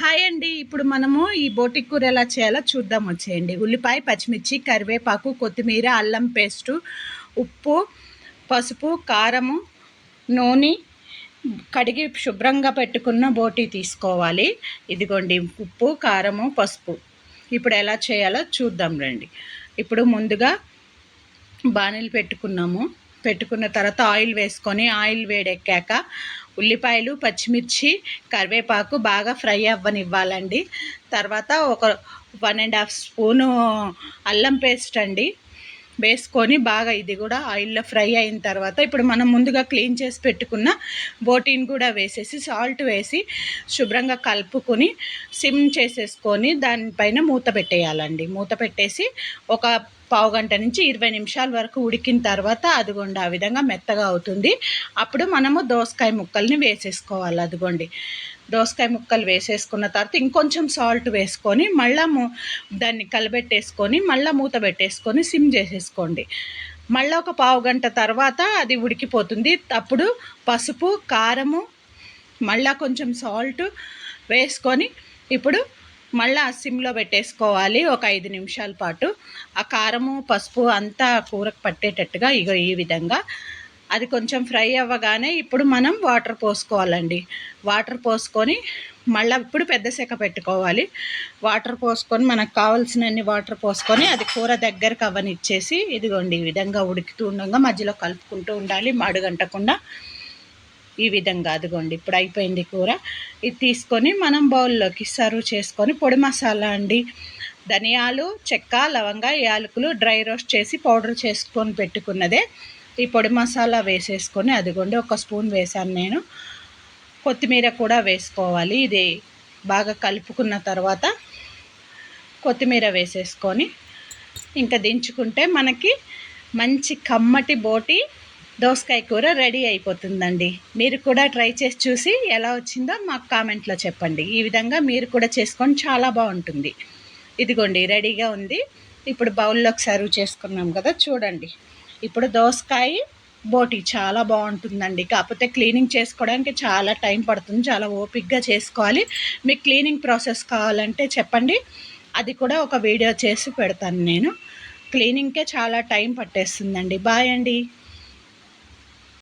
Hi అండి. ఇప్పుడు మనము ఈ బోటి కూర ఎలా చేయాలో చూద్దాం వచ్చేయండి. ఉల్లిపాయ పచ్చిమిర్చి కరివేపాకు కొత్తిమీర అల్లం పేస్టు ఉప్పు పసుపు కారము నూనె కడిగి శుభ్రంగా పెట్టుకున్న బోటి తీసుకోవాలి. ఇదిగోండి ఉప్పు కారము పసుపు. ఇప్పుడు ఎలా చేయాలో చూద్దాం రండి. ఇప్పుడు ముందుగా బాణీలు పెట్టుకున్నాము. పెట్టుకున్న తర్వాత ఆయిల్ వేసుకొని ఆయిల్ వేడెక్కాక ఉల్లిపాయలు పచ్చిమిర్చి కరివేపాకు బాగా ఫ్రై అవ్వనివ్వాలండి. తర్వాత ఒక వన్ అండ్ హాఫ్ స్పూను అల్లం పేస్ట్ అండి. వేసుకొని బాగా ఇది కూడా ఆయిల్లో ఫ్రై అయిన తర్వాత ఇప్పుడు మనం ముందుగా క్లీన్ చేసి పెట్టుకున్న బోటీన్ కూడా వేసేసి సాల్ట్ వేసి శుభ్రంగా కలుపుకొని సిమ్ చేసేసుకొని దానిపైన మూత పెట్టేయాలండి. మూత పెట్టేసి ఒక పావు గంట నుంచి ఇరవై నిమిషాల వరకు ఉడికిన తర్వాత అదిగోండి ఆ విధంగా మెత్తగా అవుతుంది. అప్పుడు మనము దోసకాయ ముక్కల్ని వేసేసుకోవాలి అదిగోండి. దోసకాయ ముక్కలు వేసేసుకున్న తర్వాత ఇంకొంచెం సాల్ట్ వేసుకొని మళ్ళా దాన్ని కలబెట్టేసుకొని మళ్ళీ మూత పెట్టేసుకొని సిమ్ చేసేసుకోండి. మళ్ళీ ఒక పావు గంట తర్వాత అది ఉడికిపోతుంది. అప్పుడు పసుపు కారము మళ్ళీ కొంచెం సాల్ట్ వేసుకొని ఇప్పుడు మళ్ళీ సిమ్లో పెట్టేసుకోవాలి ఒక ఐదు నిమిషాల పాటు. ఆ కారము పసుపు అంతా కూరకు పట్టేటట్టుగా ఇగో ఈ విధంగా. అది కొంచెం ఫ్రై అవ్వగానే ఇప్పుడు మనం వాటర్ పోసుకోవాలండి. వాటర్ పోసుకొని మళ్ళీ ఇప్పుడు పెద్ద సెక పెట్టుకోవాలి. వాటర్ పోసుకొని మనకు కావాల్సినన్ని వాటర్ పోసుకొని అది కూర దగ్గరకు అవనిచ్చేసి ఇదిగోండి ఈ విధంగా ఉడుకుతూ ఉండగా మధ్యలో కలుపుకుంటూ ఉండాలి మాడుగంటకుండా ఈ విధంగా అదిగోండి ఇప్పుడు అయిపోయింది కూర. ఇది తీసుకొని మనం బౌల్లోకి సర్వ్ చేసుకొని పొడి మసాలా అండి. ధనియాలు చెక్క లవంగ యాలకులు డ్రై రోస్ట్ చేసి పౌడర్ చేసుకొని పెట్టుకున్నదే. ఈ పొడి మసాలా వేసేసుకొని అదిగోండి ఒక స్పూన్ వేసాను నేను. కొత్తిమీర కూడా వేసుకోవాలి. ఇది బాగా కలుపుకున్న తర్వాత కొత్తిమీర వేసేసుకొని ఇంకా దించుకుంటే మనకి మంచి కమ్మటి బోటి దోసకాయ కూర రెడీ అయిపోతుందండి. మీరు కూడా ట్రై చేసి చూసి ఎలా వచ్చిందో మాకు కామెంట్లో చెప్పండి. ఈ విధంగా మీరు కూడా చేసుకొని చాలా బాగుంటుంది. ఇదిగోండి రెడీగా ఉంది. ఇప్పుడు బౌల్లోకి సర్వ్ చేసుకున్నాం కదా చూడండి. ఇప్పుడు దోసకాయ బోటి చాలా బాగుంటుందండి. కాకపోతే క్లీనింగ్ చేసుకోవడానికి చాలా టైం పడుతుంది. చాలా ఓపిక్గా చేసుకోవాలి. మీకు క్లీనింగ్ ప్రాసెస్ కావాలంటే చెప్పండి. అది కూడా ఒక వీడియో చేసి పెడతాను నేను. క్లీనింగ్కే చాలా టైం పట్టేస్తుందండి. బాయ్ అండి.